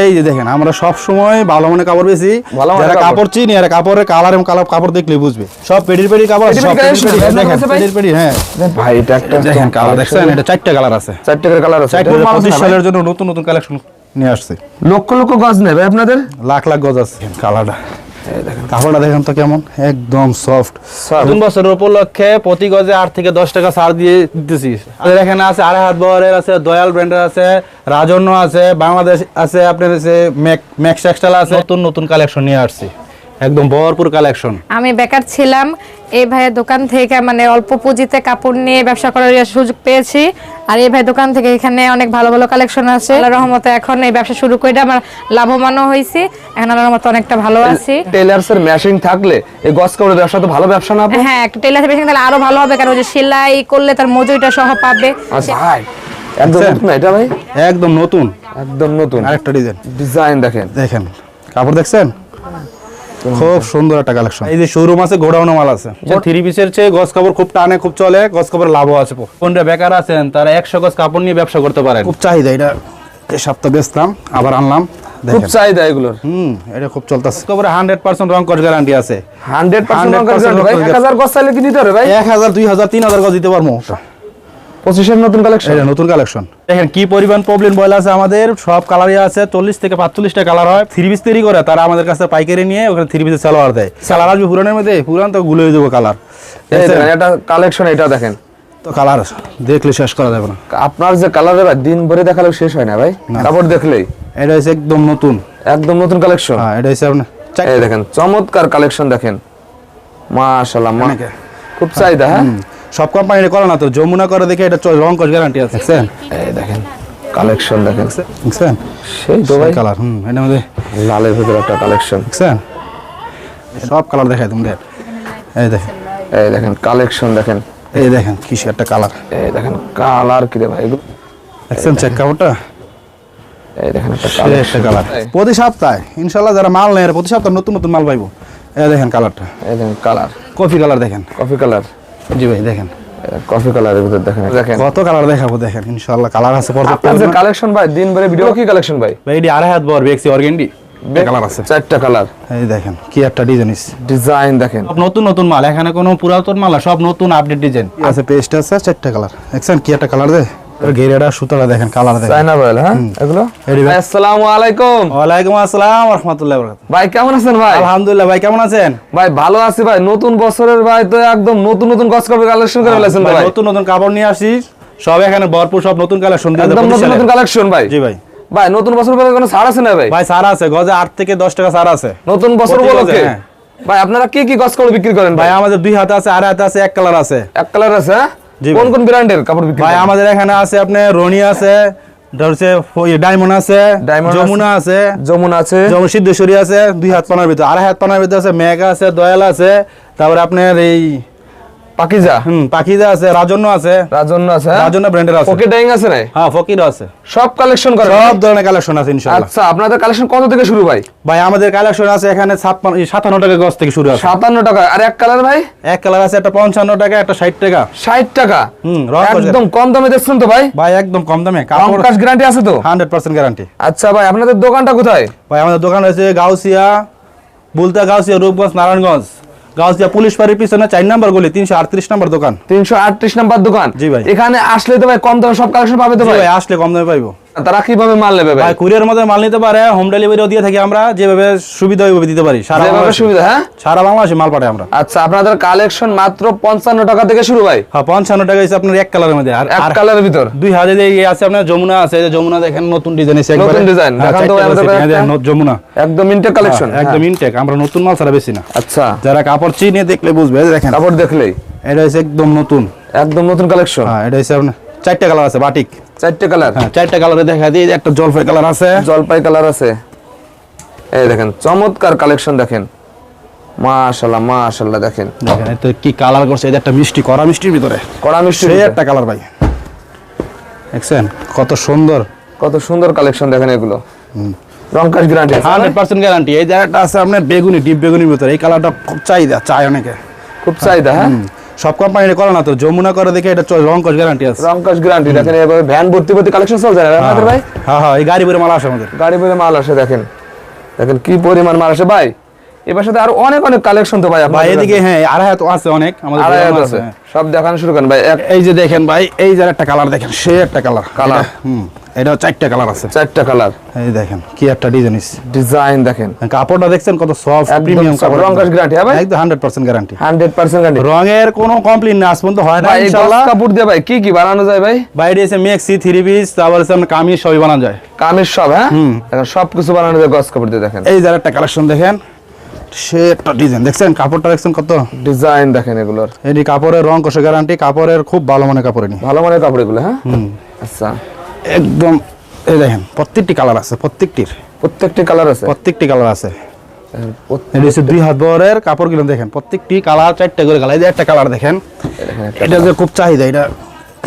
এই যে দেখেন আমরা সব সময় ভালো মনে কাপড় বেশি। যারা কাপড়। চিনি আর কাপড়ের কালার এবং কালার কাপড় দেখলে বুঝবে। সব পেডির পেডি কাপড় আছে, সব পেডির পেডি দেখেন পেডির পেডি হ্যাঁ। ভাই এটা একটা দেখেন কালার দেখছেন? এটা চারটা কালার আছে। চারটা টাকার কালার আছে? সালের জন্য নতুন নতুন কালেকশন নিয়ে আসছে। লক্ষ লক্ষ গজ নেবে আপনাদের? লাখ লাখ গজ আছে। কালারটা কাপড়টা দেখেন তো কেমন? একদম সফট নতুন বছরের উপলক্ষে প্রতি গজে আট থেকে দশ টাকা ছাড় দিয়ে দিতেছি আমাদের এখানে আছে আড়াই হাত বহরের আছে দয়াল ব্র্যান্ডের আছে রাজন্য আছে বাংলাদেশ আছে আপনার আছে ম্যাক্স এক্সটাল আছে। নতুন নতুন কালেকশন নিয়ে আসছি। একদম ভরপুর কালেকশন আমি বেকার ছিলাম এই ভাইয়ের দোকান থেকে মানে অল্প পুঁজিতে কাপড় নিয়ে ব্যবসা করার সুযোগ পেয়েছি। আর এই ভাই দোকান থেকে এখানে অনেক ভালো ভালো কালেকশন আছে। আল্লাহ রহমতে এখন এই ব্যবসা শুরু করে আমার লাভবানও হয়েছি। এখন আল্লাহর রহমতে অনেকটা ভালো আছি। টেলার্স এর মেশিন থাকলে এই গজ কাপড়ের ব্যবসা তো ভালো ব্যবসা না? হ্যাঁ একটা টেলার বেশি তাহলে আরও ভালো হবে কারণ ওই যে সেলাই করলে তার মজুরিটা সহ পাবে। আচ্ছা ভাই একদম নতুন না এটা ভাই? একদম নতুন। একদম নতুন। আরেকটা ডিজাইন ডিজাইন দেখেন। দেখেন কাপড় দেখছেন? খুব সুন্দর একটা কালেকশন এই যে শোরুম আছে গোডাউন মাল আছে। থ্রি পিসের চেয়ে গজ কাপড় খুব টানে খুব চলে গজ কাপড় লাভও আছে কোনটা বেকার আছেন তারা একশো গজ কাপড় নিয়ে ব্যবসা করতে পারেন। খুব চাহিদা এটা এই সপ্তাহ বেচলাম আবার আনলাম খুব চাহিদা এগুলোর। হুম এটা খুব চলতেছে। তারপরে হান্ড্রেড পার্সেন্ট রং কস গ্যারান্টি আছে। হান্ড্রেড পার্সেন্ট 100% ভাই এক হাজার গজ চাইলে কি দিতে হবে ভাই? এক হাজার দুই হাজার তিন হাজার গজ দিতে পারব। পঁচিশের নতুন কালেকশন নতুন কালেকশন দেখেন কি পরিমাণ প্রবলেম বয়ল আছে আমাদের? সব কালারই আছে চল্লিশ থেকে পাঁচচল্লিশটা কালার হয়। থ্রি পিস তৈরি করে তারা আমাদের কাছে পাইকারি নিয়ে ওখানে থ্রি পিসের সালোয়ার দেয়। সালোয়ার আসবে পুরানের মধ্যে পুরান তো গুলো হয়ে যাব কালার এটা কালেকশন এটা দেখেন। তো কালার দেখলে শেষ করা যাবে না। আপনার যে কালার ভাই দিন ভরে দেখালেও শেষ হয় না ভাই। কাপড় দেখলেই। এটা হচ্ছে একদম নতুন। একদম নতুন কালেকশন হ্যাঁ এটা হচ্ছে আপনার এই দেখেন চমৎকার কালেকশন দেখেন। মাশাআল্লাহ। খুব চাহিদা হ্যাঁ? সব কোম্পানি করে না তো যমুনা করে দেখে এটা রং কস গ্যারান্টি আছে। দেখছেন? এই দেখেন কালেকশন দেখেন। দেখছেন? সেই ভাই। কালার হুম এটার মধ্যে লালের ভিতরে একটা কালেকশন দেখছেন? সব কালার দেখাই তুমি দেখ এই দেখেন। এই দেখেন কালেকশন দেখেন। এই দেখেন কিসে একটা কালার এই দেখেন কালার কি রে ভাই এগুলো? দেখছেন চেক কাপড়টা? এই দেখেন একটা কালার প্রতি সপ্তাহে ইনশাল্লাহ যারা মাল নেয় প্রতি সপ্তাহে নতুন নতুন মাল পাইবো। এই দেখেন কালারটা এই দেখেন কালার কফি কালার দেখেন। কফি কালার জি ভাই দেখেন। কফি কালারের ভিতর দেখেন। দেখেন। কত কালার দেখাবো দেখেন ইনশাআল্লাহ। কালার আছে পর্যাপ্ত আপনাদের কালেকশন ভাই দিন ভরে ভিডিও কি কালেকশন ভাই? ভাই এটি আড়াই হাত বর বেক্সি অর্গেন্ডি কালার আছে। চারটা কালার এই দেখেন কি একটা ডিজাইন ডিজাইন দেখেন। নতুন নতুন মাল। এখানে কোনো পুরাতন মাল সব নতুন আপডেট ডিজাইন আছে পেস্ট আছে চারটা কালার দেখছেন কি একটা কালার দে? ঘেরেটা সুতাটা দেখেন কালার দেখেন। চায়না বয়েল হ্যাঁ? এগুলো? আসসালামু আলাইকুম। ওয়ালাইকুম আসসালাম রহমতুল্লাহ বরকাত ভাই কেমন আছেন ভাই? আলহামদুলিল্লাহ ভাই কেমন আছেন? ভাই ভালো আছি ভাই। নতুন বছরের ভাই তো একদম নতুন নতুন গছ কাপড় কালেকশন করে ফেলেছেন ভাই, ভাই? নতুন নতুন কাপড় নিয়ে আসি। সব এখানে ভরপুর সব নতুন কালেকশন একদম নতুন নতুন কালেকশন ভাই। জি ভাই। ভাই নতুন বছর পরে কোনো ছাড় আছে না ভাই? ভাই সারা আছে। গজে আট থেকে দশ টাকা সারা আছে। নতুন বছর উপলক্ষে? হ্যাঁ। ভাই আপনারা কি কি গছ কাপড় বিক্রি করেন ভাই ভাই? আমাদের দুই হাতে আছে আড়াই হাতে আছে এক কালার আছে। এক কালার আছে হ্যাঁ? কোন কোন ব্র্যান্ডের কাপড় বিক্রি ভাই আমাদের এখানে আছে আপনি রনি আছে ধরছে ডায়মন্ড আছে ডায়মন্ড আছে। যমুনা আছে যমুনা আছে। যেমন সিদ্ধেশ্বরী আছে দুই হাত পানার ভিতরে। আড়াই হাত পানার ভিতরে আছে মেঘা আছে দয়াল আছে তারপরে আপনার এই পাকিজা? হুম পাখিদা আছে রাজন্য আছে। রাজন্য আছে হ্যাঁ? রাজন্য ব্র্যান্ডের আছে। পকেট ডাইং আছে না হ্যাঁ ফকির আছে। সব কালেকশন করেন সব ধরনের কালেকশন আছে ইনশাআল্লাহ। আচ্ছা আপনাদের কালেকশন কত থেকে শুরু ভাই? ভাই আমাদের কালেকশন আছে এখানে ছাপ্পান্ন সাতান্ন টাকা গজ থেকে শুরু আছে। সাতান্ন টাকা। আর এক কালার ভাই? এক কালার আছে একটা পঞ্চান্ন টাকা একটা ষাট টাকা। ষাট টাকা? হুম, করে। একদম কম দামে দেখছেন তো ভাই? ভাই একদম কম দামে। কাপড় গ্যারান্টি আছে তো? হান্ড্রেড পার্সেন্ট গ্যারান্টি আচ্ছা ভাই আপনাদের দোকানটা কোথায়? ভাই আমাদের দোকান হয়েছে গাউসিয়া বুলতা গাউসিয়া রূপগঞ্জ নারায়ণগঞ্জ। গাউসিয়া পুলিশ বাড়ির পিছনে চার নাম্বার গলি তিনশো আটত্রিশ নাম্বার দোকান। তিনশো আটত্রিশ নাম্বার দোকান। জি ভাই। এখানে আসলে তো ভাই কম দামে সব কালেকশন পাবে তো ভাই আসলে কম দামে পাইবো। তারা কীভাবে মাল নেবে ভাই? কুরিয়ার মধ্যে মাল নিতে পারে হোম ডেলিভারিও দিয়ে থাকি আমরা যেভাবে সুবিধা ওইভাবে দিতে পারি সারা বাংলাদেশে। সুবিধা হ্যাঁ? সারা বাংলাদেশে মাল পাঠাই আমরা। আচ্ছা আপনাদের কালেকশন মাত্র পঞ্চান্ন টাকা থেকে শুরু ভাই? হ্যাঁ পঞ্চান্ন টাকা হচ্ছে আপনার এক কালারের মধ্যে। আর এক কালারের ভিতর? দুই এই আছে আপনার যমুনা আছে যে যমুনা দেখেন নতুন ডিজাইন নতুন তো আমাদের হ্যাঁ, যমুনা। একদম ইনটেক কালেকশন হ্যাঁ, একদম ইনটেক আমরা নতুন মাল ছাড়া বেশি না। আচ্ছা। যারা কাপড় চিনে দেখলে বুঝবে দেখেন। কাপড় দেখলেই? এটা হচ্ছে একদম নতুন। একদম নতুন কালেকশন হ্যাঁ এটা হচ্ছে আপনার চারটা কালার আছে বাটিক। চারটে কালার? হ্যাঁ চারটা কালারে দেখা দিই একটা জলপাই কালার আছে। জলপাই কালার আছে। এই দেখেন চমৎকার কালেকশন দেখেন। মাশাআল্লাহ মাশাআল্লাহ দেখেন। দেখেন এটা কি কালার করছে এটা একটা মিষ্টি কড়া মিষ্টির ভিতরে। কড়া মিষ্টি সেই একটা কালার ভাই। দেখছেন? কত সুন্দর। কত সুন্দর কালেকশন দেখেন এগুলো। রংকাশ গ্যারান্টি হান্ড্রেড পার্সেন্ট গ্যারান্টি এই জায়গাটা আছে আপনার বেগুনি ডিপ বেগুনির ভিতরে। এই কালারটা খুব চাহিদা চাই অনেকে। খুব চাহিদা হ্যাঁ? সব কোম্পানি করে না তো যমুনা করে দেখে এটা রং কস গ্যারান্টি আছে। রংকাশ গ্যারান্টি দেখেন এভাবে ভ্যান ভর্তি ভর্তি কালেকশন চলছে না আপনাদের ভাই? হ্যাঁ হ্যাঁ এই গাড়ি করে মাল আসে আমাদের। গাড়ি করে মাল আসে দেখেন। দেখেন কি পরিমাণ মাল আসে ভাই। এবার সাথে আরও অনেক অনেক কালেকশন তো ভাই ভাই এদিকে হ্যাঁ আড়াই হাত আছে অনেক আমাদের আছে। হ্যাঁ। সব দেখানো শুরু করেন ভাই। এই যে দেখেন ভাই এই যে একটা কালার দেখেন সে একটা কালার কালার হুম। এটা চারটা কালার আছে। চারটা কালার। এই দেখেন কি একটা ডিজাইন ডিজাইন দেখেন। কাপড়টা দেখছেন কত সফট প্রিমিয়াম কাপড় রং guarantee, হ্যাঁ ভাই? একদম hundred percent guarantee hundred percent guarantee রঙের কোনো কমপ্লেন না আজ পর্যন্ত হয় না ইনশাআল্লাহ। কাপড় দিয়ে ভাই কি কি বানানো যায় ভাই? বাইরে এসে মেক্সি থ্রি পিস তারপর আপনার কামিজ সবই বানানো যায়। কামিজ সব হ্যাঁ? দেখেন সব কিছু বানানো যায় গস কাপড় দিয়ে দেখেন। এই যার একটা কালেকশন দেখেন সে একটা ডিজাইন দেখছেন কাপড়টা দেখছেন কত? ডিজাইন দেখেন এগুলোর। এটি কাপড়ের রং কষে গ্যারান্টি কাপড়ের খুব ভালো মানের কাপড় ভালো মানের কাপড় এগুলো হ্যাঁ? আচ্ছা। একদম এই দেখেন প্রত্যেকটি কালার আছে প্রত্যেকটির। প্রত্যেকটি কালার আছে? প্রত্যেকটি কালার আছে। এটা হচ্ছে দুই হাত কাপড় দেখেন প্রত্যেকটি কালার চারটে করে কালার এই একটা কালার দেখেন দেখেন এটা যে খুব চাহিদা এটা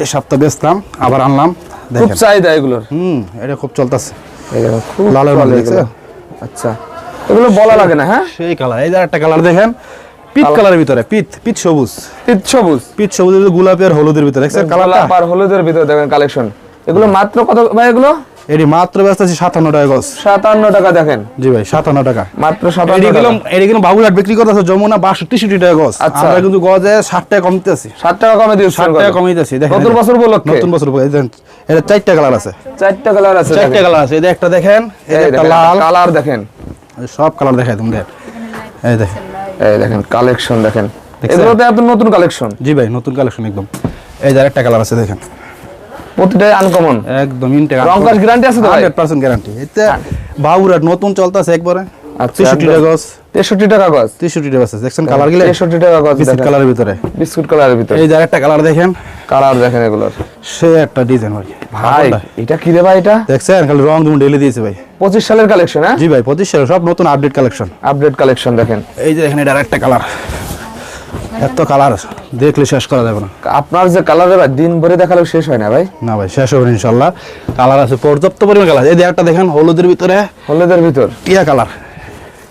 এই সপ্তাহ বেচতাম আবার আনলাম খুব চাহিদা এগুলোর? হুম এটা খুব চলতেছে। লালের মধ্যে। আচ্ছা এগুলো বলা লাগে না হ্যাঁ? সেই কালার এই যে একটা কালার। দেখেন কালারের ভিতরে সবুজ। সবুজ? সবুজ গোলাপি আর হলুদের ভিতরে দেখছেন আর হলুদের ভিতরে দেখেন কালেকশন এগুলো মাত্র কত ভাই এগুলো? এটি মাত্র ব্যস্ত আছে সাতান্ন টাকা গজ। সাতান্ন টাকা দেখেন। জি ভাই সাতান্ন টাকা। মাত্র সাতান্ন এটি টাকা। এটি গেলাম বাবুঘাট বিক্রি করতেছে যমুনা বাষট্টি তেষট্টি টাকা গজ। আচ্ছা। আমরা কিন্তু গজে ষাট টাকা কমতেছি ষাট টাকা কমে দিয়েছে ষাট টাকা কমিয়ে দিচ্ছি দেখেন নতুন বছর উপলক্ষে। নতুন বছর উপলক্ষে। দেখেন, এটা চারটা কালার আছে। চারটা কালার আছে চারটা কালার আছে যে একটা দেখেন একটা লাল। কালার দেখেন। সব কালার দেখাই তুমি দেখেন এই দেখেন। এই দেখেন কালেকশন দেখেন? এগুলো তো এত নতুন কালেকশন? জি ভাই নতুন কালেকশন একদম। এই যে একটা কালার আছে দেখেন। প্রতিটাই আনকমন একদম ইনটেক রং কাজ গ্যারান্টি আছে তো ভাই? হান্ড্রেড পার্সেন্ট গ্যারান্টি এতে বাবুরাট নতুন চলতেছে একবারে। আচ্ছা, তেষট্টি একদম। টাকা গজ তেষট্টি টাকা গজ তেষট্টি টাকা আছে। দেখছেন কালার গেলে? তেষট্টি টাকা গজ বিস্কিট কালারের ভিতরে। বিস্কুট কালারের ভিতরে। এই যে একটা কালার দেখেন। কালার দেখেন এগুলোর। সে একটা ডিজাইন ভাই। ভাই এটা কি রে ভাই এটা? দেখছেন? খালি রং তুমি ঢেলে দিয়েছে ভাই। পঁচিশ সালের কালেকশন হ্যাঁ? জি ভাই পঁচিশ সালে সব নতুন আপডেট কালেকশন আপডেট কালেকশন দেখেন। এই যে দেখেন এটা একটা কালার এত কালার দেখলে শেষ করা যাবে না। আপনার যে কালার ভাই দিন ভরে দেখালেও শেষ হয় না ভাই? না ভাই শেষ হবে ইনশাল্লাহ। কালার আছে পর্যাপ্ত পরিমাণ কালার এই একটা দেখেন হলুদের ভিতরে হলুদের ভিতর? টিয়া কালার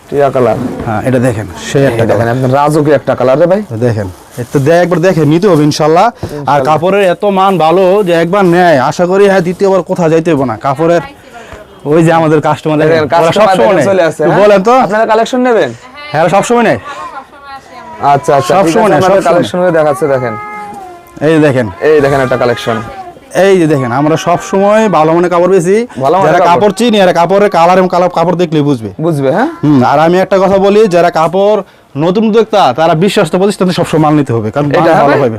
টিয়া কালার হ্যাঁ এটা দেখেন সে একটা দেখেন আপনার রাজকীয় একটা কালার রে ভাই। দেখেন একটু দেখ একবার দেখে নিতে হবে ইনশাল্লাহ। আর কাপড়ের এত মান ভালো যে একবার নেয়। আশা করি হ্যাঁ দ্বিতীয়বার কোথাও যাইতে হবে না। কাপড়ের ওই যে আমাদের কাস্টমার হ্যাঁ? বলেন তো। আপনারা কালেকশন নেবেন? হ্যাঁ সবসময় নেই আচ্ছা আচ্ছা সব সময়। কালেকশন দেখাচ্ছে দেখেন। এই দেখেন। এই দেখেন একটা কালেকশন এই যে দেখেন আমরা সব সময় ভালো মনে কাপড় বেশি। যারা কাপড়। চিনি আর কাপড়ের কালার এবং কালার কাপড় দেখলে বুঝবে। বুঝবে হ্যাঁ? আর আমি একটা কথা বলি যারা কাপড় নতুন উদ্যোক্তা তারা বিশ্বস্ত প্রতিষ্ঠানে সবসময় মাল নিতে হবে কারণ ভালো হবে?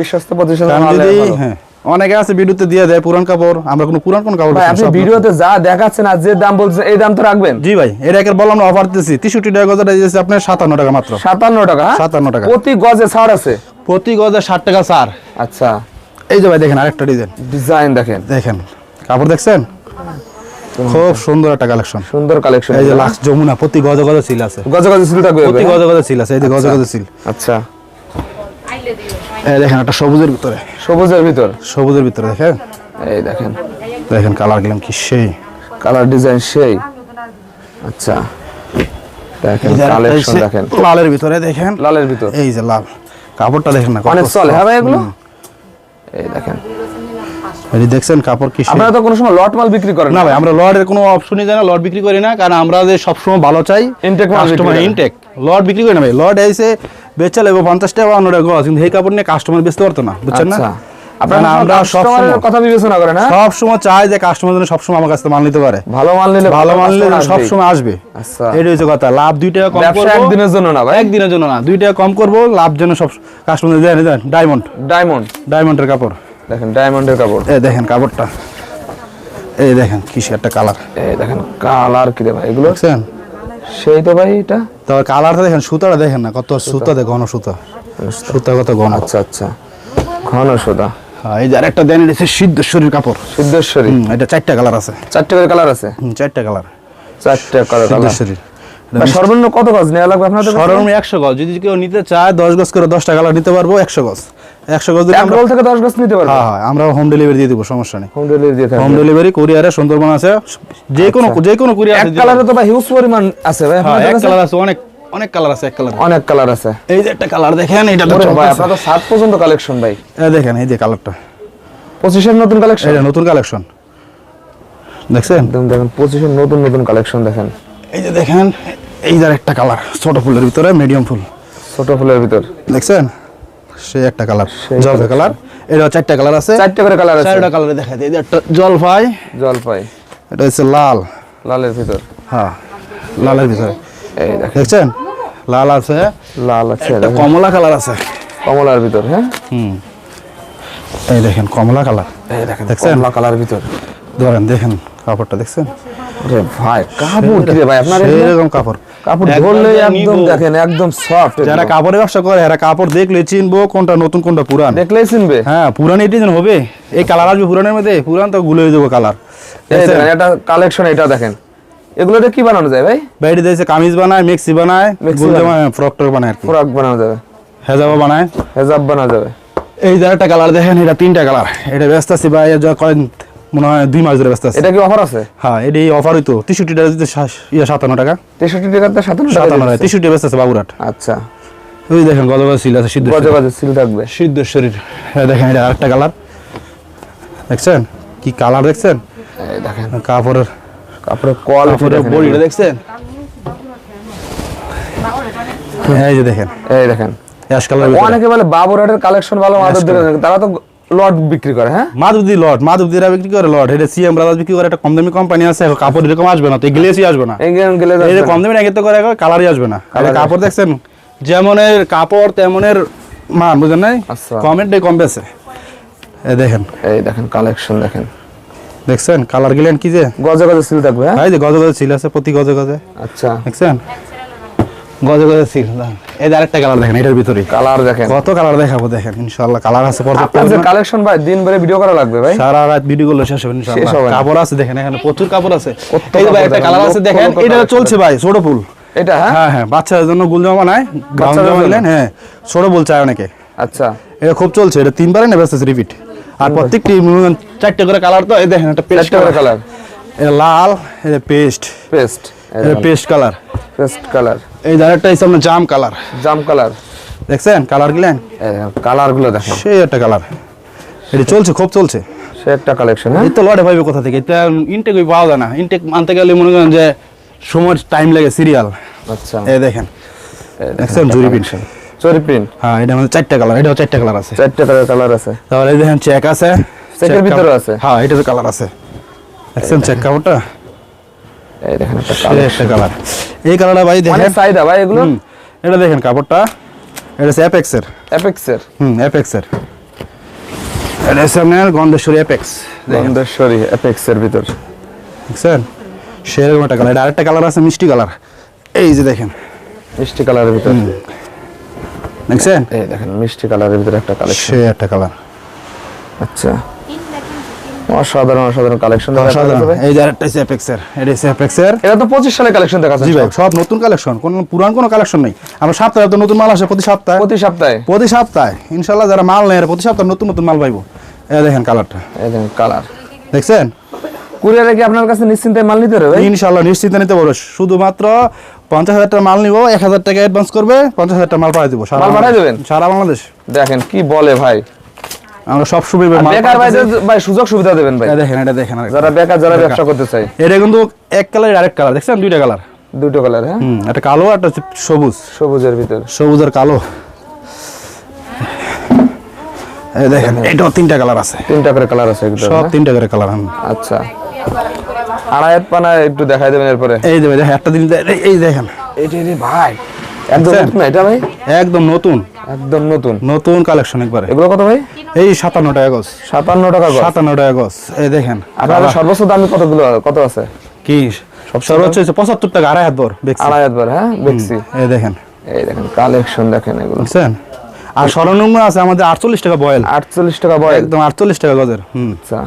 বিশ্বস্ত প্রতিষ্ঠান যদি হ্যাঁ। অনেকে আছে ভিডিওতে দিয়ে দেয় পুরান কাপড় আমরা কোনো পুরান কোন কাপড় আপনি ভিডিওতে যা দেখাচ্ছেন আর যে দাম বলছেন এই দাম তো রাখবেন? জি ভাই এটা একের বললাম না অফার দিতেছি। তেষট্টি টাকা গজাটা দিয়েছে আপনার সাতান্ন টাকা মাত্র। সাতান্ন টাকা হ্যাঁ? 57 টাকা। প্রতি গজে ছাড় আছে? প্রতি গজে ষাট টাকা সার আচ্ছা। এই যে ভাই দেখেন আরেকটা ডিজাইন ডিজাইন দেখেন। দেখেন কাপড় দেখছেন? খুব সুন্দর একটা কালেকশন সুন্দর কালেকশন এই যে লাক্স যমুনা প্রতি গজে গজে সিল আছে। গজে গজে সিল থাকবে প্রতি হ্যাঁ? গজে গজে সিল আছে এই যে গজে গজে সিল আচ্ছা। এই দেখেন একটা সবুজের ভিতরে। সবুজের ভিতর? সবুজের ভিতরে দেখেন। এই দেখেন। দেখেন কালার গেলাম কি সেই। কালার ডিজাইন সেই। আচ্ছা। দেখেন এই যে আরেকটা কালেকশন দেখেন। লালের ভিতরে দেখেন। লালের ভিতর। এই যে লাল। কাপড়টা দেখেন না অনেক চলে হ্যাঁ ভাই এগুলো? এই দেখেন। এই দেখছেন কাপড় কি। আপনারা তো কোনো সময় লট মাল বিক্রি করেন না ভাই আমরা লটের কোনো অপশনই জানি না লট বিক্রি করি না কারণ আমরা যে সবসময় ভালো চাই কাস্টমার ইনটেক লট বিক্রি করি না ভাই লট এসে বেচা লাগবে পঞ্চাশ টাকা বাউন্ন টাকা গজ কিন্তু এই কাপড় নিয়ে কাস্টমার বেচতে পারতো না বুঝছেন না? আচ্ছা। আপনারা আমরা আমরা সবসময় সবসময় কথা বিবেচনা করেন হ্যাঁ? সব চাই যে কাস্টমার যেন সবসময় আমার কাছ থেকে মাল নিতে পারে। ভালো মাল নিলে ভালো মাল নিলে customer সব আসবেই। সময় আসবে। আচ্ছা। হচ্ছে কথা। লাভ দুই টাকা কম করব। একদিনের জন্য না ভাই। একদিনের জন্য না। দুই টাকা কম করব লাভ যেন সব কাস্টমার দেন দেন ডায়মন্ড ডায়মন্ড ডায়মন্ডের কাপড়। দেখেন ডায়মন্ডের কাপড়। এই দেখেন কাপড়টা। এই দেখেন একটা কালার এই দেখেন কালার কি রে ভাই এগুলো? সেই তো ভাই এটা। তবে কালারটা দেখেন সুতাটা দেখেন না কত সুতা। দেখ ঘন সুতা। সুতা। কত ঘন। আচ্ছা আচ্ছা। ঘন সোদা হ্যাঁ, এই যে আরেকটা দেন এটা সিদ্ধেশ্বরীর কাপড়। সিদ্ধেশ্বরী। এটা চারটা কালার আছে। চারটে করে কালার আছে? চারটা কালার। চারটে কালার। সিদ্ধেশ্বরীর। সর্বনিম্ন কত গজ নেওয়া লাগবে আপনাদের? সরম একশো গজ। যদি কেউ নিতে চায় দশ গজ করে দশটা কালার নিতে পারব একশো গজ। একশো গজ দিলে রোল থেকে দশ গজ নিতে পারবে। হ্যাঁ হ্যাঁ আমরা হোম ডেলিভারি দিয়ে দেবো সমস্যা নেই। হোম ডেলিভারি দিয়ে হোম ডেলিভারি কুরিয়ারে সুন্দরবন আছে। যে কোনো যে কোনো কুরিয়ার এক কালারে তো ভাই হিউজ পরিমাণ আছে ভাই। হ্যাঁ এক কালার আছে অনেক অনেক কালার আছে এক কালার অনেক কালার আছে। এই যে একটা কালার দেখেন এটা তো ভাই আপনার তো সাত পর্যন্ত কালেকশন ভাই। দেখেন এই যে কালারটা পঁচিশের নতুন কালেকশন এটা নতুন কালেকশন দেখছেন? একদম দেখেন পঁচিশের নতুন নতুন কালেকশন দেখেন। এই যে দেখেন এই একটা কালার ছোট ফুলের ভিতরে মিডিয়াম ফুল। ছোট ফুলের ভিতর। দেখছেন? সেই একটা কালার জলপাই কালার। এটা চারটা কালার আছে। চারটে করে কালার আছে। চারটা কালারে দেখা যায় একটা জলপাই জলপাই এটা হচ্ছে লাল। লালের ভিতর। হ্যাঁ লালের ভিতরে। এই দেখছেন? লাল আছে। লাল আছে কমলা কালার আছে। কমলার ভিতর হ্যাঁ? হুম। এই দেখেন কমলা কালার। এই দেখেন দেখছেন? কমলা কালার ভিতর। ধরেন দেখেন কাপড়টা দেখছেন? ভাই কাপড় কি রে ভাই? আপনার এরকম কাপড়। কাপড় ধরলে একদম দেখেন একদম সফট যারা কাপড়ের ব্যবসা করে এরা কাপড় দেখলে চিনবো কোনটা নতুন কোনটা পুরান। দেখলেই চিনবে। হ্যাঁ পুরান এটি যেন হবে। এই কালার আসবে পুরানের মধ্যে পুরান তো গুলো হয়ে যাব কালার। এটা কালেকশন এটা দেখেন। এগুলোতে কি বানানো যায় ভাই? দিয়েছে কামিজ বানায় মেক্সি বানায়। জামা ফ্রক টক বানায় ফ্রক বানানো যাবে। হেজাবা বানায়। হেজাব বানানো যাবে। এই যে একটা কালার দেখেন এটা তিনটা কালার। এটা ব্যস্ত আছি ভাই মনে হয় দুই মাস ধরে ব্যস্ত আছে। এটা কি অফার আছে? হ্যাঁ এটা অফার হইতো তেষট্টি টাকা দিতে ইয়ে সাতান্ন টাকা। তেষট্টি টাকা সাতান্ন টাকা। তেষট্টি ব্যস্ত আছে বাবুরাট আচ্ছা। ওই দেখেন গজগজ সিল আছে সিদ্ধ গজে গজে সিল থাকবে। সিদ্ধেশ্বরীর। হ্যাঁ দেখেন এটা আরেকটা কালার দেখছেন? কি কালার দেখছেন? দেখেন। কাপড়ের কাপড়ের কোয়ালিটি কাপড়ের বডিটা দেখছেন? এই যে দেখেন। এই দেখেন। অনেকে বলে বাবুরাটের কালেকশন ভালো দিলে তারা তো লট বিক্রি করে হ্যাঁ? মাধবদি লট মাধবদিরা বিক্রি করে লট এটা সিএম ব্রাদার্স বিক্রি করে একটা কম দামি কোম্পানি আছে এখন কাপড় এরকম আসবে না তো গ্লেসি আসবে না। এঙ্গেন গেলে এই যে কম দামি রেখে তো করে কালারই আসবে না। আর কাপড় দেখছেন? যেমনের কাপড় তেমনের মান বুঝেন নাই? আচ্ছা। কমেন্টে কম বেছে এই দেখেন। এই দেখেন কালেকশন দেখেন। দেখছেন? কালার গেলেন কি যে? গজে গজে সিল থাকবে হ্যাঁ? এই যে গজে গজে ছিল আছে প্রতি গজে গজে। আচ্ছা। দেখছেন? গজে গজে ছিল এই যে আরেকটা কালার দেখেন এটার ভিতরে। কালার দেখেন। কত কালার দেখাবো দেখেন ইনশাআল্লাহ। কালার আছে পর্যাপ্ত কালেকশন ভাই দিন ভরে ভিডিও করা লাগবে ভাই। সারা রাত ভিডিও গুলো শেষ হবে ইনশাআল্লাহ। কাপড় আছে দেখেন এখানে প্রচুর কাপড় আছে। এই ভাই একটা কালার আছে দেখেন এটা চলছে ভাই ছোট ফুল। এটা হ্যাঁ? হ্যাঁ হ্যাঁ বাচ্চাদের জন্য গুল জামা নাই গ্রাউন্ড জামা নিলেন হ্যাঁ ছোট চায় অনেকে। আচ্ছা। এটা খুব চলছে এটা তিনবারে নেবে রিপিট আর প্রত্যেকটি চারটে করে কালার তো এই দেখেন একটা পেস্ট করে কালার এটা লাল এটা পেস্ট পেস্ট এটা পেস্ট কালার পেস্ট কালার এই ধারেরটা হচ্ছে আপনার জাম কালার। জাম কালার। দেখছেন? কালার গিলেন কালারগুলো দেখেন। সেই একটা কালার। এটা চলছে খুব চলছে। সে একটা কালেকশন হ্যাঁ? এই তো লড়ে পাইবে কোথা থেকে? এটা ইনটেক পাওয়া যায় না। ইনটেক আনতে গেলে মনে করেন যে সময় টাইম লাগে সিরিয়াল আচ্ছা। এই দেখেন। দেখছেন? জুরি পিনছেন জুরি প্রিন্ট হ্যাঁ এটা মানে চারটা কালার এটাও চারটা কালার আছে। চারটে কালার কালার আছে। তাহলে দেখেন চেক আছে। চেকের ভিতরে আছে? হ্যাঁ এটা তো কালার আছে। দেখছেন চেক কাপড়টা এই দেখেন একটা কালার। এই কালারটা ভাই মানে দেখেন। চাহিদা ভাই এগুলো? এটা দেখেন কাপড়টা। এটা হচ্ছে অ্যাপেক্সের অ্যাপেক্সের হুম অ্যাপেক্সের এটা হচ্ছে আপনার গন্ধেশ্বরী অ্যাপেক্স গন্ধেশ্বরী অ্যাপেক্সের ভিতর। দেখছেন? সেরকম একটা কালার। এটা আরেকটা কালার আছে মিষ্টি কালার। এই যে দেখেন। মিষ্টি কালারের ভিতর। দেখছেন? এই দেখেন মিষ্টি কালারের ভিতরে একটা কালেকশন সে একটা কালার। আচ্ছা। অসাধারণ অসাধারণ কালেকশন এই যে আরেকটা অ্যাপেক্সের এটা অ্যাপেক্সের এটা তো সালে কালেকশন দেখা জি ভাই সব নতুন কালেকশন কোন পুরান কোনো কালেকশন নেই। আমরা সপ্তাহে তো নতুন মাল আসে প্রতি সপ্তাহে। প্রতি সপ্তাহে। প্রতি সপ্তাহে। যারা মাল নেয় প্রতি সপ্তাহে নতুন নতুন মাল পাইবো। এই দেখেন কালারটা এই দেখেন কালার দেখছেন? কুরিয়ারে কি আপনার কাছে নিশ্চিন্তে মাল নিতে হবে ভাই? ইনশাল্লাহ নিশ্চিন্তে নিতে পারব। শুধুমাত্র পঞ্চাশ হাজার টাকা মাল নিবো এক হাজার টাকা অ্যাডভান্স করবে পঞ্চাশ হাজার টাকা মাল পাঠিয়ে দেবো সারা মাল পাঠায় দেবেন? সারা বাংলাদেশ। দেখেন কি বলে ভাই। আমরা সব আর বেকার ভাই ভাই সুযোগ সুবিধা দেবেন ভাই। দেখেন এটা দেখেন। যারা বেকার যারা ব্যবসা করতে চাই এটা কিন্তু এক কালার আরেক কালার। দেখছেন? দুইটা কালার। দুটো কালার হ্যাঁ? একটা কালো আর একটা সবুজ। সবুজের ভিতর। সবুজ আর কালো। এই দেখেন এটাও তিনটা কালার আছে। তিনটা করে কালার আছে সব তিনটা করে কালার আচ্ছা। আড়াইয়াত পানা একটু দেখাই দেবেন এরপরে। এই দেবে দেখেন একটা দিন এই- এই দেখেন। এইটা রে ভাই একদম না এটা ভাই? একদম নতুন। একদম নতুন। নতুন কালেকশন একবারে। এগুলো কত ভাই? এই সাতান্ন টাকা গজ। সাতান্ন টাকা গজ? সাতান্ন টাকা গজ। এই দেখেন আপনার সর্বোচ্চ দামি কতগুলো কত আছে? কি? সর্বোচ্চ? হচ্ছে পঁচাত্তর টাকা আড়াই হাত বর দেখছি আড়াইয়াত বার হ্যাঁ? দেখছি এই দেখেন। এই দেখেন কালেকশন দেখেন এগুলো। বুঝছেন? আর স্মরণম্য আছে আমাদের আটচল্লিশ টাকা বয়েল। আটচল্লিশ টাকা বয় একদম আটচল্লিশ টাকা গজের হুম। আচ্ছা।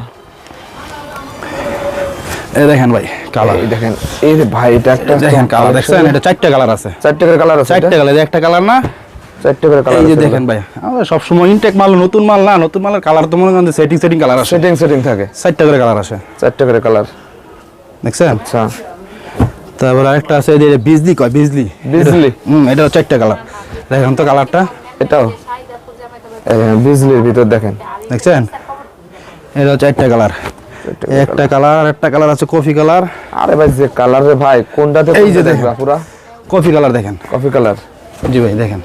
এই দেখেন ভাই কালার এই দেখেন এই ভাই এটা একটা দেখেন কালার দেখছেন? এটা চারটা কালার আছে। চারটে কালার আছে চারটা কালার একটা কালার না? চারটে করে কালার এই যে দেখেন ভাই আমরা ইনটেক মাল নতুন মাল না নতুন মালের কালার তো মনে করেন সেটিং সেটিং কালার আসে। সেটিং সেটিং থাকে। চারটা করে কালার আসে। চারটে করে কালার দেখছেন? আচ্ছা। তারপর আরেকটা আছে এই যে বিজলি কয়? বিজলি। বিজলি? হুম এটা চারটা কালার দেখেন তো কালারটা এটাও। বিজলির ভিতর দেখেন। দেখছেন? এটা চারটা কালার একটা কালার একটা কালার আছে কফি কালার আরে ভাই যে কালার রে ভাই কোনটাতে এই যে দেখেন। পুরা? কফি কালার দেখেন। কফি কালার জি ভাই দেখেন।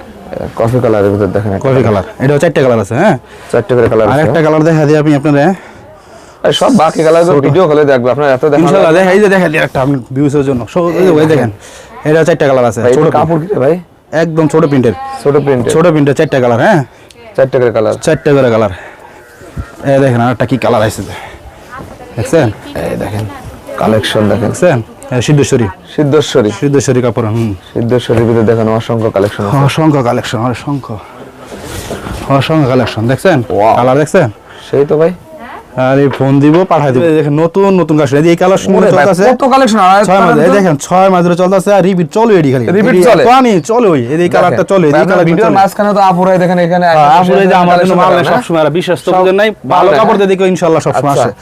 কফি কালারের ভিতর দেখেন কফি কালার। এটাও চারটা কালার আছে হ্যাঁ? চারটে করে কালার আর আছে। একটা কালার দেখা দিই আপনি আপনার। এই সব বাকি কালার ভিডিও হলে দেখবে আপনার এত দেখা ইনশাআল্লাহ দেখা এই যে দেখা দিই একটা আপনি ভিউসের জন্য। সব এই যে ভাই দেখেন এটা চারটা কালার আছে ছোট কাপড় কি ভাই? একদম ছোট প্রিন্টের ছোট প্রিন্ট ছোট প্রিন্টের চারটা কালার হ্যাঁ? চারটে করে কালার। চারটা করে কালার। এই দেখেন আরেকটা কি কালার আছে? দেখছেন? এই দেখেন কালেকশন দেখেন। সিদ্ধেশ্বরী। সিদ্ধেশ্বরী। সিদ্ধেশ্বরী কাপড় হুম। সিদ্ধেশ্বরীর ভিতর দেখেন অসংখ্য কালেকশন অসংখ্য কালেকশন অসংখ্য। অসংখ্য কালেকশন দেখছেন? কালার দেখছেন? সেই তো ভাই। আর ফোন দিব পাঠাই দিব। দেখেন নতুন নতুন কালেকশন এই কালেকশন চলতেছে কত কালেকশন ছয় মাস এই দেখেন ছয় মাস ধরে চলতেছে আর রিপিট চলে এডি খালি। Repeat চলে? পানি চলে ওই এই কালারটা চলে এই কালার ভিডিওর মাঝখানে তো আপুরাই দেখেন এখানে আসলে যে আমার জন্য মাল collection দেখান, সবসময় আর বিশ্বাস তো বুঝেন নাই ভালো কাপড় হ্যাঁ? দিয়ে দেখো ইনশাআল্লাহ সবসময় আচ্ছা। আসে।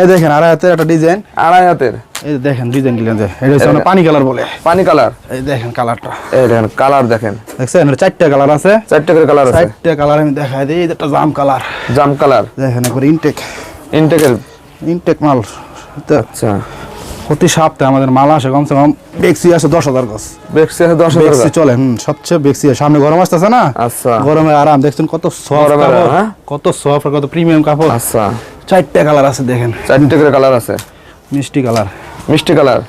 এই দেখেন আর হাতে একটা ডিজাইন হ্যাঁ? আড়াই হাতের। এই দেখেন ডিজাইন ডিজাইন এটা হচ্ছে পানি কালার বলে। পানি কালার? এই দেখেন কালারটা। এই দেখেন কালার দেখেন। দেখছেন? এটা চারটা কালার আছে। চারটে করে কালার আছে। চারটা কালার আমি দেখাই দিই এটা জাম কালার। জাম কালার। দেখেন একবার ইনটেক ইনটেকের ইনটেক মাল। আচ্ছা। প্রতি সপ্তাহে আমাদের মাল আসে কমসে কম বেক্সি আসে দশ হাজার গছ বেক্সি আছে দশ হাজার চলে হুম সবচেয়ে বেক্সি সামনে গরম আসতেছে না? আচ্ছা। গরমে আরাম। দেখছেন কত সফট হ্যাঁ? কত সফট কত প্রিমিয়াম কাপড়। আচ্ছা। চারটা কালার আছে দেখেন। চারটে করে কালার আছে। মিষ্টি কালার। মিষ্টি কালার।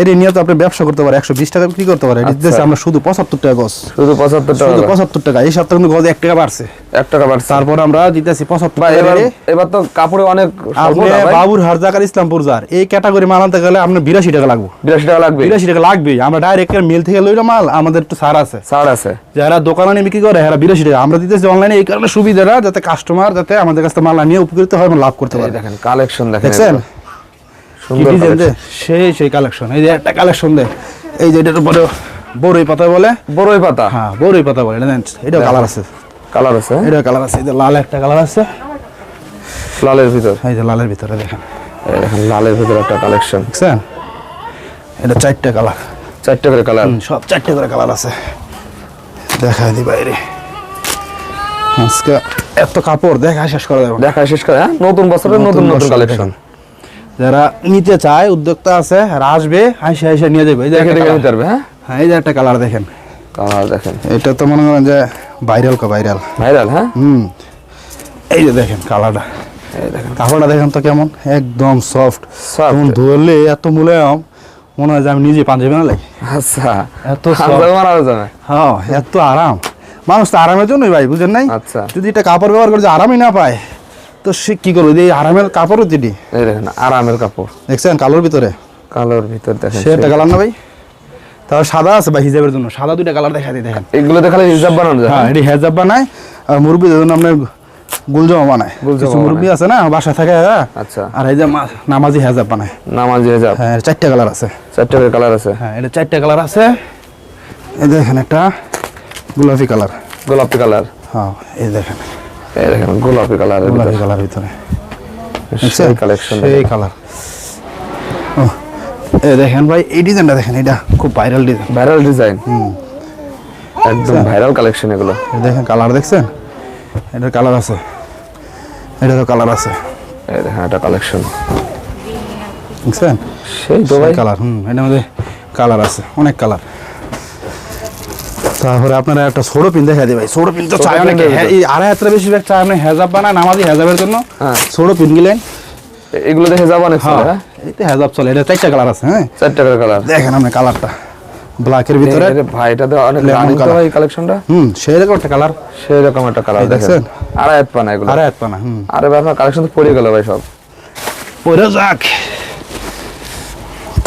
এর নিয়ে তো আপনি ব্যবসা করতে পারেন একশো বিশ টাকা বিক্রি করতে পারেন। আচ্ছা। দিতেছে আমরা শুধু পঁচাত্তর টাকা গছ শুধু পঁচাত্তর টাকা শুধু। পঁচাত্তর টাকা। এই সপ্তাহে কিন্তু গজ এক টাকা বাড়ছে। এক টাকা বাড়ছে। তারপর আমরা দিতেছি পঁচাত্তর এবার এবার তো কাপড়ে অনেক আপনি বাবুর হারজাকার ইসলামপুর যার এই ক্যাটাগরি মাল আনতে গেলে আপনার বিরাশি টাকা লাগবে। বিরাশি টাকা লাগবে? বিরাশি টাকা লাগবেই আমরা ডাইরেক্ট মিল থেকে লইলাম মাল আমাদের একটু ছাড় আছে। ছাড় আছে। যারা দোকানে বিক্রি করে এরা বিরাশি টাকা। আমরা দিতেছি অনলাইনে এই কারণে সুবিধাটা যাতে কাস্টমার যাতে আমাদের কাছে মাল নিয়ে উপকৃত হয় এবং লাভ করতে পারে। দেখেন কালেকশন দেখেন সেই সেই কালেকশন এই যে একটা কালেকশন এই যে এটার উপরে বড়ই পাতা বলে। বড়ই পাতা। হ্যাঁ বড়ই পাতা বলে এটা কালার আছে। কালার আছে। এটা কালার আছে এই যে লাল একটা কালার আছে। লালের ভিতর। এই যে লালের ভিতরে দেখেন। দেখেন লালের ভিতর একটা কালেকশন দেখছেন? এটা চারটা কালার চারটে করে কালার সব চারটে করে কালার আছে। দেখা দি বাইরে। আজকে এত কাপড় দেখা শেষ করা যাবে দেখা শেষ করে হ্যাঁ? নতুন বছরের নতুন নতুন কালেকশন। যারা নিতে চায় উদ্যোক্তা আছে আর আসবে আইসে আইসে নিয়ে যাবে। হ্যাঁ? হ্যাঁ এই যে একটা কালার দেখেন। কালার দেখেন। এটা তো মনে করেন যে ভাইরাল কা ভাইরাল ভাইরাল হ্যাঁ? হুম। এই যে দেখেন কালারটা এই দেখেন। কাপড়টা দেখেন তো কেমন? একদম সফট। তখন ধরলে এত মুলায়ম মনে হয় যে আমি নিজে পাঞ্জাবি না লাই আচ্ছা। এত হ্যাঁ এত আরাম। মানুষ তো আরামের জন্যই ভাই বুঝেন নাই? আচ্ছা। যদি এটা কাপড় ব্যবহার করে আরামই না পায় তো সে কি করবে এই আরামের কাপড়ও দিদি এই দেখেন আরামের কাপড়। দেখছেন কালোর ভিতরে? কালোর ভিতর দেখেন সে একটা কালার না ভাই? তারপর সাদা আছে ভাই হিজাবের জন্য। সাদা দুইটা কালার দেখা দিই দেখেন। এগুলো দেখালে হিসাব বানানো যায়? হ্যাঁ এটি হেজাব বানায় আর মুরব্বীদের জন্য আপনার গুলজামা বানায়। গুলজামা কিছু মুরব্বী আছে না বাসায় থাকে আচ্ছা। আর এই যে নামাজি হেজাব বানায়। নামাজি হিসাব হ্যাঁ চারটা কালার আছে। চারটে করে কালার আছে? হ্যাঁ এটা চারটা কালার আছে। এই দেখেন একটা গোলাপি কালার। গোলাপি কালার। হ্যাঁ এই দেখেন। দেখেন গোলাপি কালারের গোলাপি কালার ভিতরে। সেই কালেকশন সেই কালার দেখেন ভাই এই ডিজাইনটা দেখেন এটা খুব ভাইরাল ডিজাইন ভাইরাল ডিজাইন একদম ভাইরাল কালেকশন এগুলো। দেখেন কালার দেখছেন? এটার কালার আছে। এটারও কালার আছে। দেখেন একটা কালেকশন দেখছেন? সেই তো ভাই। কালার হুম এটার মধ্যে কালার আছে অনেক কালার তারপরে আপনারা একটা ছোট পিন দেখা দিই ভাই। ছোট পিন তো চায় অনেকে। হ্যাঁ, এই আড়াই হাতের বেশিরভাগ চায় আপনি হেজাব বানায় নামাজি হেজাবের জন্য। হ্যাঁ। ছোট পিন গিলেন। এগুলো দেখে যাব অনেক হ্যাঁ। হ্যাঁ? এইতে হেজাব চলে। এটা চারটা কালার আছে হ্যাঁ? চারটে করে কালার দেখেন আপনি কালারটা ব্ল্যাকের ভিতরে। ভাই এটা তো অনেক রানিং তো colour। ভাই কালেকশনটা হুম সেই রকম একটা কালার সেই রকম একটা কালার দেখেন? আড়াই হাত পানা এগুলো। আড়াই হাত পানা হুম। আরে ভাই আপনার কালেকশন তো পড়ে গেল ভাই সব। পরে যাক।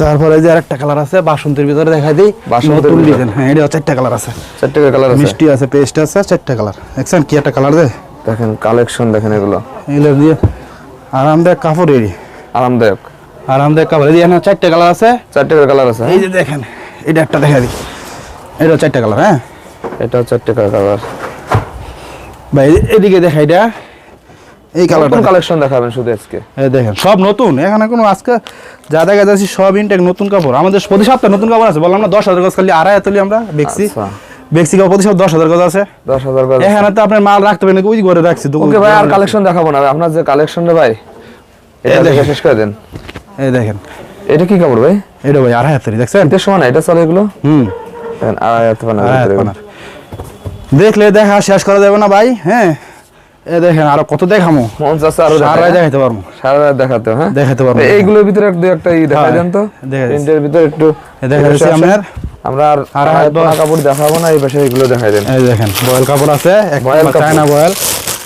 তারপরে যে আরেকটা কালার আছে বাসন্তীর ভিতরে দেখাই দিই। বাসন্তীর ভিতরে। ডিজাইন হ্যাঁ এটা চারটা কালার আছে। চারটে কালার আছে। মিষ্টি আছে পেস্ট আছে চারটা কালার দেখছেন কি একটা কালার দেয় দেখেন কালেকশন দেখেন এগুলো। এগুলো দিয়ে আরামদায়ক কাপড় এরি আরামদায়ক। আরামদায়ক কাপড়। এই যে এখানে চারটা কালার আছে। চারটে কালার আছে এই যে দেখেন এটা একটা দেখা দিই। এটা চারটা কালার হ্যাঁ। এটাও চারটে কালার ভাই এদিকে দেখা এটা। এই কালারটা কালেকশন দেখাবেন শুধু আজকে। এই দেখেন সব নতুন। এখানে কোনো আজকে যা দেখা যাচ্ছে সব ইনটেক নতুন কাপড়। আমাদের প্রতি সপ্তাহে নতুন কাপড় আছে বললাম না দশ হাজার গজ খালি আড়াই তুলি আমরা বেক্সি আচ্ছা। বেক্সি কাপড় প্রতি সপ্তাহে দশ হাজার গজ আছে। দশ হাজার গজ এখানে তো আপনার মাল রাখতে পারেন ওই করে রাখছি ওকে ভাই আর কালেকশন দেখাবো না আপনার যে কালেকশনটা ভাই এটা দেখে শেষ করে দেন। এই দেখেন। এটা কি কাপড় ভাই? এটা ভাই আড়াই হাতের দেখছেন? এটা সমান এটা চলে এগুলো? হুম। আড়াই হাত। দেখলে দেখা শেষ করা যাবে না ভাই হ্যাঁ? এ দেখেন আরও কত দেখামো? মন চাচ্ছে আরও সারাই দেখায়, হ্যাঁ? পারব। সারা রাত দেখাতে হ্যাঁ? দেখাতে পারব। এইগুলোর ভিতরে এক দুই একটা ই দেখাই হ্যাঁ, দেন তো। প্রিন্টের ভিতরে একটু দেখা যাচ্ছে আপনার। আমরা আর বহর। কাপড় দেখাবো না এই পাশে এগুলো দেখাই দেন। এই দেখেন বয়েল কাপড় আছে চায়না বয়েল।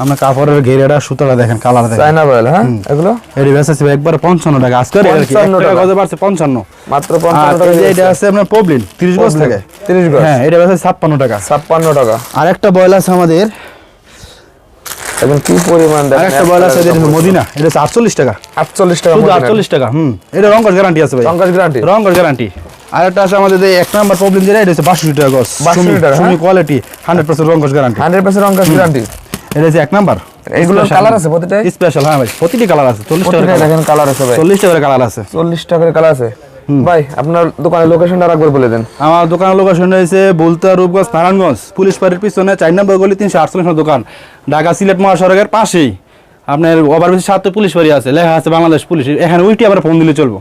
আপনার কাপড়ের ঘেরেটা সুতোটা দেখেন কালার দেখেন। চায়না বয়েল হ্যাঁ? এগুলো? বেচেছি একবার পঞ্চান্ন টাকা। আজকে আর কি 55 টাকা। গজে পারছে পঞ্চান্ন। মাত্র আর পঞ্চান্ন টাকা এই যে এটা আছে আপনার পবলিন তিরিশ গজ থাকে। 30 গজ। হ্যাঁ এটা বেচে ছাপ্পান্ন টাকা। ছাপ্পান্ন টাকা। আর একটা বয়েল আছে আমাদের এখন কি পরিমাণ আর একটা বয়েল আছে এটা মদিনা এটা হচ্ছে আটচল্লিশ টাকা। আটচল্লিশ টাকা শুধু আটচল্লিশ টাকা হুম। এটা রঙ্গস গ্যারান্টি আছে ভাই। পঙ্কজ গ্যারান্টি রঙ্গস গ্যারান্টি আর একটা আছে আমাদের এই এক নাম্বার প্রবলেম যেটা এটা হচ্ছে বাষট্টি টাকা গজ 62 টাকা, সুমি হ্যাঁ? কোয়ালিটি হান্ড্রেড পার্সেন্ট রঙ্গস গ্যারান্টি হান্ড্রেড পার্সেন্ট পঙ্কজ গ্যারান্টি এটা হচ্ছে এক নাম্বার এগুলো কালার আছে প্রতিটা স্পেশাল হ্যাঁ ভাই প্রতিটি কালার আছে চল্লিশ টাকা দেখেন কালার আছে ভাই। চল্লিশ টাকার কালার আছে। চল্লিশ টাকার কালার আছে। ভাই আপনার দোকানের লোকেশনটা একবার বলে দেন। আমার দোকানের লোকেশন রয়েছে বুলতা রূপগঞ্জ নারায়ণগঞ্জ। পুলিশ পাড়ির পিছনে চার নম্বর গলি তিনশো আটচল্লিশ দোকান। ঢাকা সিলেট মহাসড়কের পাশেই। আপনার ওভারব্রিজ সাত পুলিশ বাড়ি আছে লেখা আছে বাংলাদেশ পুলিশ। এখানে উইটি আবার ফোন দিলে চলবো।